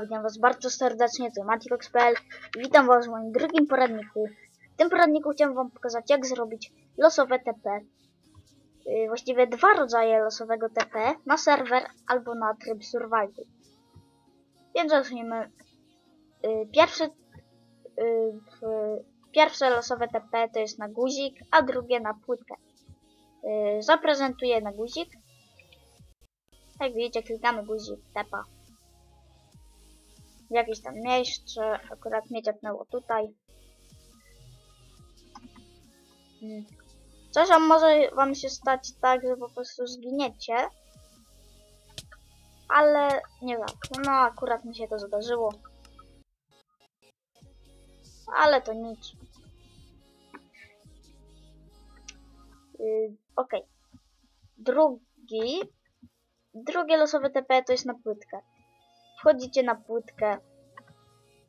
Witam was bardzo serdecznie, to Matikox.pl witam was w moim drugim poradniku. W tym poradniku chciałem wam pokazać, jak zrobić losowe TP. Yy, właściwie dwa rodzaje losowego TP, na serwer albo na tryb survival. Więc zacznijmy. Yy, pierwsze, yy, pierwsze losowe TP to jest na guzik, a drugie na płytkę. Yy, zaprezentuję na guzik. Jak widzicie, klikamy guzik, tepa w jakieś tam miejsce, akurat mnie ciepnęło tutaj. Hmm. Czasem może wam się stać tak, że po prostu zginiecie. Ale nie zawsze. No akurat mi się to zdarzyło. Ale to nic. Yy, Okej. Drugi. Drugie losowe TP to jest na płytkę. Wchodzicie na płytkę.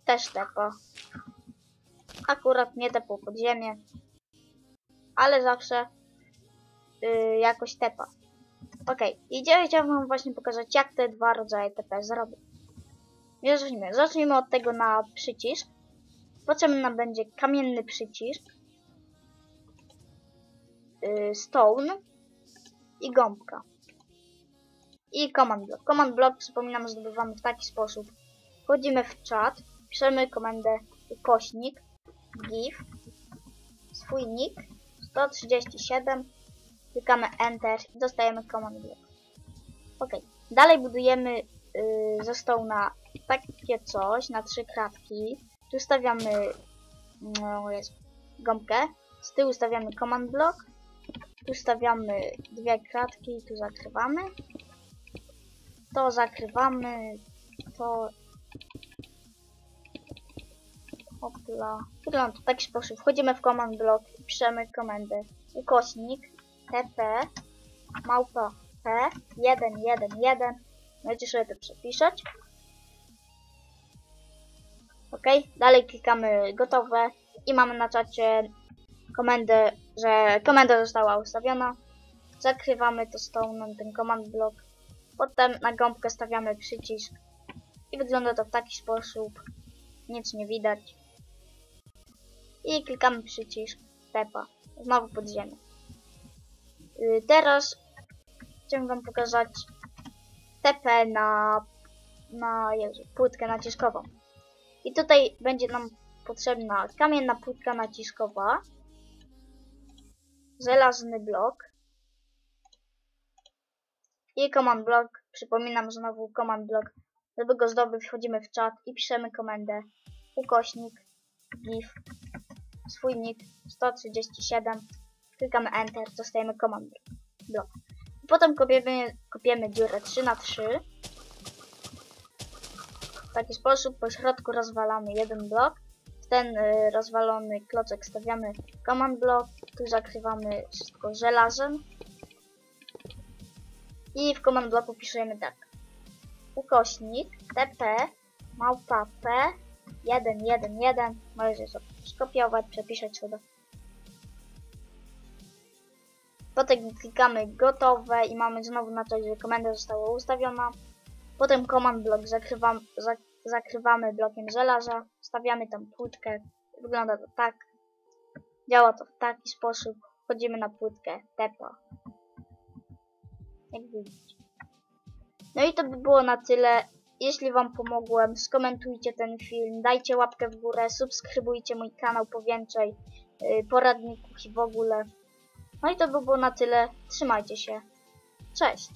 Też tepa. Akurat nie tepło pod ziemię. Ale zawsze yy, jakoś tepa. Okej, i dzisiaj wam właśnie pokazać, jak te dwa rodzaje TP zrobić. Więc Zacznijmy. Zacznijmy od tego na przycisk. Potrzebny nam będzie kamienny przycisk. Yy, stone. I gąbka i command block. Command block, przypominam, zdobywamy w taki sposób. Wchodzimy w czat, piszemy komendę ukośnik, gif, swój nick, 137, klikamy enter i dostajemy command block. Ok, dalej budujemy yy, stołna takie coś na trzy kratki. Tu stawiamy no, jest, gąbkę, z tyłu stawiamy command block, tu stawiamy dwie kratki, tu zakrywamy to zakrywamy, to Hopla. Wygląda w taki sposób. Wchodzimy w command block i piszemy komendę ukośnik tp małpa p 111 Możecie sobie to przepisać. Ok, dalej klikamy gotowe i mamy na czacie komendę, że komenda została ustawiona. Zakrywamy to stołną, ten command block. Potem na gąbkę stawiamy przycisk i wygląda to w taki sposób. Nic nie widać. I klikamy przycisk tepa. Znowu pod ziemię. Yy, teraz chciałem wam pokazać TP na, na Jezu, płytkę naciskową. I tutaj będzie nam potrzebna kamienna płytka naciskowa, żelazny blok, i command block. Przypominam znowu command block. Żeby go zdobyć, wchodzimy w czat i piszemy komendę ukośnik gif swój nick 137 klikamy enter, dostajemy command block. Potem kopiemy, kopiemy dziurę 3 na 3 w taki sposób po środku rozwalamy jeden blok w ten y, rozwalony klocek stawiamy command block tu zakrywamy wszystko żelazem i w command bloku piszemy tak. Ukośnik tp małpa p 111 możecie sobie skopiować, przepisać sobie. Potem klikamy gotowe i mamy znowu na to, że komenda została ustawiona. Potem command block zakrywam, zak zakrywamy blokiem żelaza, stawiamy tam płytkę. Wygląda to tak. Działa to w taki sposób. Wchodzimy na płytkę tepa jak widzicie. No i to by było na tyle. Jeśli Wam pomogłem, skomentujcie ten film, dajcie łapkę w górę, subskrybujcie mój kanał po więcej yy, poradników i w ogóle. No i to by było na tyle. Trzymajcie się. Cześć!